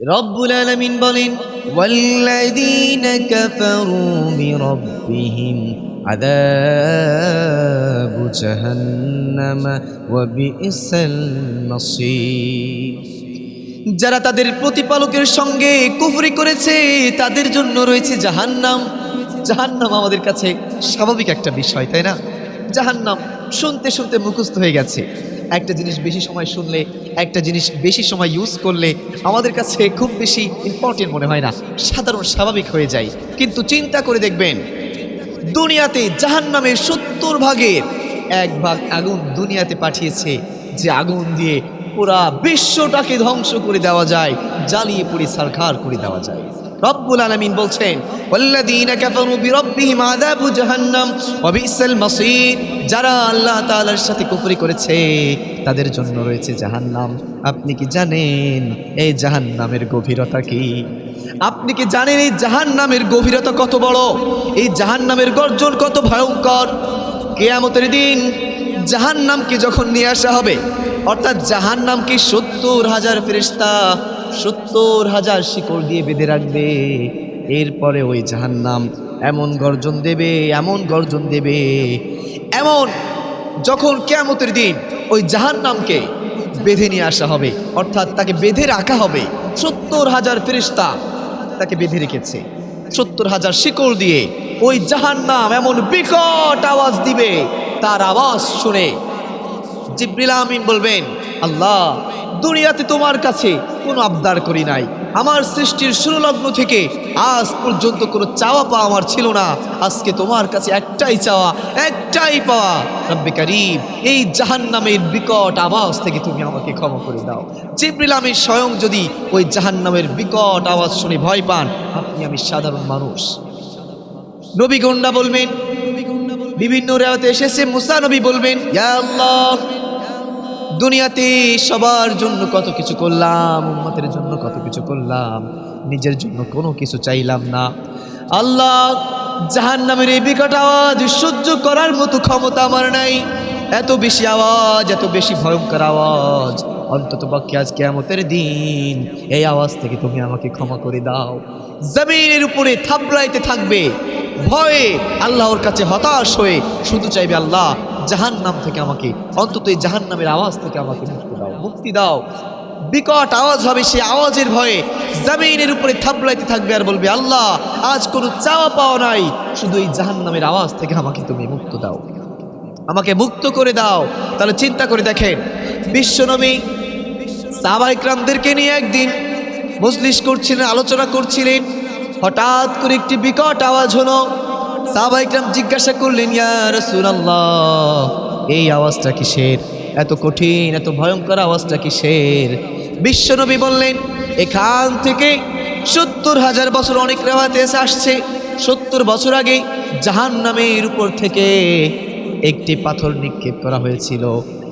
রব্বুল আলামিন বলেন কাফারু বিরাব্বিহিম আযাবু জাহান্নাম ওয়া বিইসাল মাসীর। যারা তাদের প্রতিপালকের সঙ্গে কুফরি করেছে, তাদের জন্য রয়েছে জাহান্নাম। জাহান্নাম আমাদের কাছে স্বাভাবিক একটা বিষয়, তাই না? জাহান্নাম শুনতে শুনতে মুখস্থ হয়ে গেছে। একটা জিনিস বেশি সময় শুনলে, একটা জিনিস বেশি সময় ইউজ করলে আমাদের কাছে খুব বেশি ইম্পর্টেন্ট মনে হয় না। সাধারণ স্বাভাবিক হয়ে যায়। কিন্তু চিন্তা করে দেখবেন, দুনিয়াতে জাহান জাহান্নামের সত্তর ভাগের এক ভাগ আগুন দুনিয়াতে পাঠিয়েছে, যে আগুন দিয়ে পুরা বিশ্বটাকে ধ্বংস করে দেওয়া যায়, জ্বালিয়ে পুড়ে সারখার করে দেওয়া যায়। রব্বুল আলামিন বলছেন যারা আল্লাহ তাআলার সাথে কুফরি করেছে, তাদের জন্য রয়েছে জাহান্নাম। আপনি কি জানেন এই জাহান্নামের গভীরতা কি? আপনি কি জানেন এই জাহান্নামের গভীরতা কত বড়? এই জাহান্নামের গর্জন কত ভয়ঙ্কর? কেয়ামতের দিন জাহান্নামকে যখন নিয়ে আসা হবে? অর্থাৎ জাহান্নামকে সত্তর হাজার ফেরিস্তা সত্তর হাজার শিকড় দিয়ে বেঁধে রাখবে? এরপরে ওই জাহান্নাম এমন গর্জন দেবে, এমন গর্জন দেবে, এমন যখন কেয়ামতের দিন ওই জাহান্নামকে বেঁধে নিয়ে আসা হবে। অর্থাৎ তাকে বেঁধে রাখা হবে। সত্তর হাজার ফেরিস্তা তাকে বেঁধে রেখেছে। সত্তর হাজার শিকড় দিয়ে ওই জাহান্নাম এমন বিকট আওয়াজ দিবে। তার আওয়াজ শুনে জিব্রিল আমিন বলবেন, আল্লাহ, দুনিয়াতে তোমার কাছে কোনো আবদার করি নাই। আমার সৃষ্টির শুরুলগ্ন থেকে আজ পর্যন্ত কোনো চাওয়া পাওয়া আমার ছিল না। আজকে তোমার কাছে একটাই চাওয়া, একটাই পাওয়া। রব্বে কারিম, এই জাহান্নামের বিকট আওয়াজ থেকে তুমি আমাকে ক্ষমা করে দাও। জিব্রিল আমিন স্বয়ং যদি ওই জাহান্নামের বিকট আওয়াজ শুনে ভয় পান, আপনি আমি সাধারণ মানুষ। নবী গন্ডা বলবেন বিভিন্ন রেওয়াতে এসেছে, মুসা নবী বলবেন দুনিয়াতে সবার জন্য কত কিছু করলাম, উম্মতের জন্য কত কিছু করলাম, নিজের জন্য কোনো কিছু চাইলাম না। আল্লাহ জাহান নামের এই বিকট আওয়াজ সহ্য করার মতো ক্ষমতা আমার নাই। এত বেশি আওয়াজ, এত বেশি ভয়ঙ্কর আওয়াজ অন্তত পক্ষে আজ কেয়ামতের দিন এই আওয়াজ থেকে তুমি আমাকে ক্ষমা করে দাও। জমিনের উপরে থাবড়াইতে থাকবে। ভয়ে আল্লাহর কাছে হতাশ হয়ে শুধু চাইবে আল্লাহ জাহান নাম থেকে আমাকে, অন্তত এই জাহান নামের আওয়াজ থেকে আমাকে মুক্তি দাও মুক্তি দাও। বিকট আওয়াজ হবে সে আওয়াজের ভয়ে জামিনের উপরে থাবড়াইতে থাকবে আর বলবে, আল্লাহ, আজ কোনো চাওয়া পাওয়া নাই। শুধু এই জাহান নামের আওয়াজ থেকে আমাকে তুমি মুক্ত দাও। আমাকে মুক্ত করে দাও। তাহলে চিন্তা করে দেখেন, বিশ্বনবী সাহাবাইকরামদেরকে নিয়ে একদিন মজলিস করছিলেন, আলোচনা করছিলেন। হঠাৎ করে একটি বিকট আওয়াজ হলো। সাহাবাইকরাম জিজ্ঞাসা করলেন এই আওয়াজটা কিসের? এত কঠিন, এত ভয়ঙ্কর আওয়াজটা কিসের? বিশ্বনবী বললেন, এখান থেকে সত্তর হাজার বছর অনেক রেওয়াতে এসে আসছে। সত্তর বছর আগে জাহান নামের উপর থেকে একটি পাথর নিক্ষেপ করা হয়েছিল।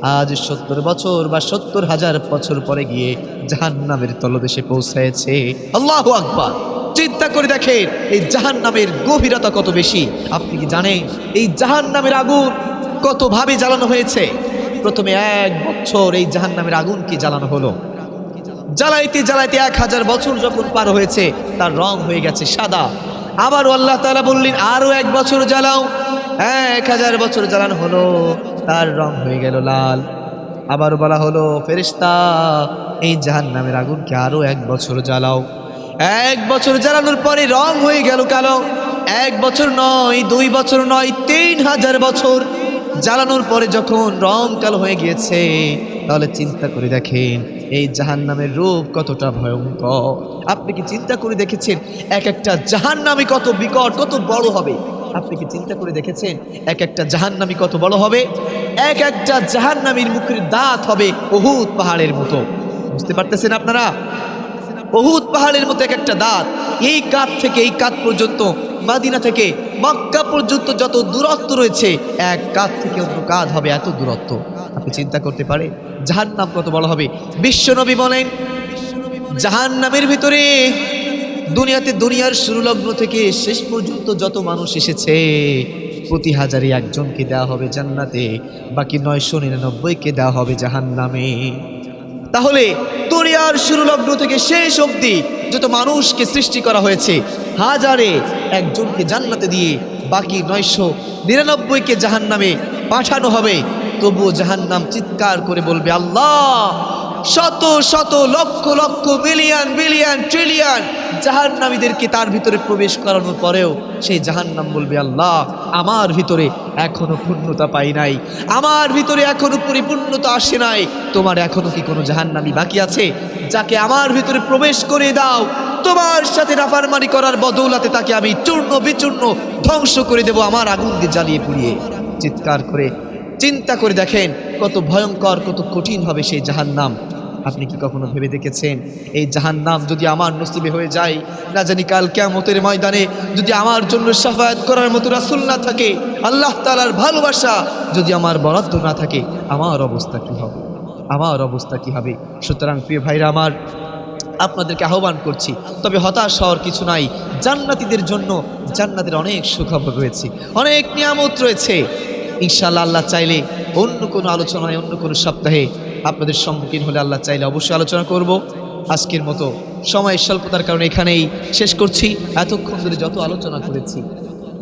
আজ সত্তর বছর বা সত্তর হাজার বছর পরে গিয়ে জাহান নামের তলদেশে পৌঁছায়ছে। আল্লাহ আকবার। চিন্তা করে দেখেন, এই জাহান নামের গভীরতা কত বেশি। আপনি কি জানেন, এই জাহান নামের আগুন কতভাবে জ্বালানো হয়েছে? প্রথমে এক বছর এই জাহান নামের আগুনকে জ্বালানো হলো? জ্বালাইতে জ্বালাইতে এক হাজার বছর যখন পার হয়েছে, তার রং হয়ে গেছে সাদা। আবারও আল্লাহ তাআলা বললেন আরও এক বছর জ্বালাও। এক হাজার বছর জ্বালানো হলো, তার রং হয়ে গেল লাল। আবারও বলা হলো ফেরিস্তা এই জাহান নামের আগুনকে আরও এক বছর জ্বালাও। এক বছর জ্বালানোর পরে রং হয়ে গেল কালো। এক বছর নয়, দুই বছর নয়, তিন হাজার বছর জ্বালানোর পরে যখন রং কালো হয়ে গিয়েছে, তাহলে চিন্তা করে দেখেন, এই জাহান নামের রূপ কতটা ভয়ঙ্কর। আপনি কি চিন্তা করে দেখেছেন, এক একটা জাহান নামে কত বিকট, কত বড় হবে? আপনি কি চিন্তা করে দেখেছেন? এক একটা জাহান্নামী কত বড় হবে? এক একটা জাহান্নামীর মুখের দাঁত হবে অহুত পাহাড়ের মতো। বুঝতে পারতেছেন আপনারা? অহুত পাহাড়ের মতো এক একটা দাঁত। এই কাত থেকে এই কাত পর্যন্ত, মাদিনা থেকে মক্কা পর্যন্ত যত দূরত্ব রয়েছে, এক কাত থেকে অন্য কাত হবে এত দূরত্ব। আপনি চিন্তা করতে পারে জাহান নাম কত বড় হবে? বিশ্বনবী বলেন জাহান নামের ভিতরে দুনিয়াতে দুনিয়ার শুরুলগ্ন থেকে শেষ পর্যন্ত যত মানুষ এসেছে, প্রতি হাজারে একজনকে দেওয়া হবে জান্নাতে, বাকি নয়শো নিরানব্বইকে দেওয়া হবে জাহান নামে তাহলে দুনিয়ার শুরু লগ্ন থেকে শেষ অবধি যত মানুষকে সৃষ্টি করা হয়েছে, হাজারে একজনকে জান্নাতে দিয়ে বাকি নয়শো নিরানব্বইকে জাহান নামে পাঠানো হবে। তবুও জাহান্নাম চিৎকার করে বলবে, আল্লাহ শত শত lakh lakh billion billion, trillion জাহান্নামীদেরকে তার ভিতরে প্রবেশ করানোর পরেও সেই জাহান্নাম বলবে, আল্লাহ, আমার ভিতরে এখনও পূর্ণতা পাই নাই। আমার ভিতরে এখনও পরিপূর্ণতা আসে নাই। তোমার এখনও কি কোনো জাহান্নামী বাকি আছে? যাকে আমার ভিতরে প্রবেশ করে দাও। তোমার সাথে রাফারমারি করার বদৌলাতে তাকে আমি চূর্ণ বিচূর্ণ ধ্বংস করে দেব আমার আগুন দিয়ে জ্বালিয়ে পুড়িয়ে। চিৎকার করে, চিন্তা করে দেখেন কত ভয়ঙ্কর, কত কঠিন হবে সেই জাহান্নাম। আপনি কি কখনো ভেবে দেখেছেন? এই জাহান্নাম যদি আমার নসিবে হয়ে যায়, না জানি কাল কেমতের ময়দানে যদি আমার জন্য সাফায়াত করার মতো রাসুল না থাকে, আল্লাহ তালার ভালোবাসা যদি আমার বরাদ্দ না থাকে, আমার অবস্থা কি হবে? আমার অবস্থা কি হবে? সুতরাং প্রিয় ভাইরা আমার, আপনাদেরকে আহ্বান করছি, তবে হতাশ হওয়ার কিছু নাই। জান্নাতীদের জন্য জান্নাতের অনেক সুখবর রয়েছে, অনেক নিয়ামত রয়েছে। ইনশাআল্লাহ আল্লাহ চাইলে অন্য কোনো আলোচনায়, অন্য কোনো সপ্তাহে আপনাদের সম্মুখীন হলে আল্লাহ চাইলে অবশ্যই আলোচনা করব। আজকের মতো সময়ের স্বল্পতার কারণে এখানেই শেষ করছি। এতক্ষণ ধরে যত আলোচনা করেছি,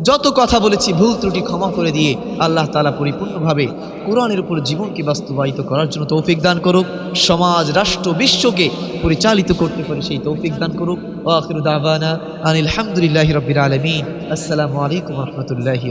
যত কথা বলেছি, ভুল ত্রুটি ক্ষমা করে দিয়ে আল্লাহ তালা পরিপূর্ণভাবে কোরআনের উপর জীবনকে বাস্তবায়িত করার জন্য তৌফিক দান করুক। সমাজ, রাষ্ট্র, বিশ্বকে পরিচালিত করতে পারে সেই তৌফিক দান করুক। আখির দাওয়ানা আনিল হামদুলিল্লাহি রবিল আলমিন। আসসালামু আলাইকুম রহমতুল্লাহি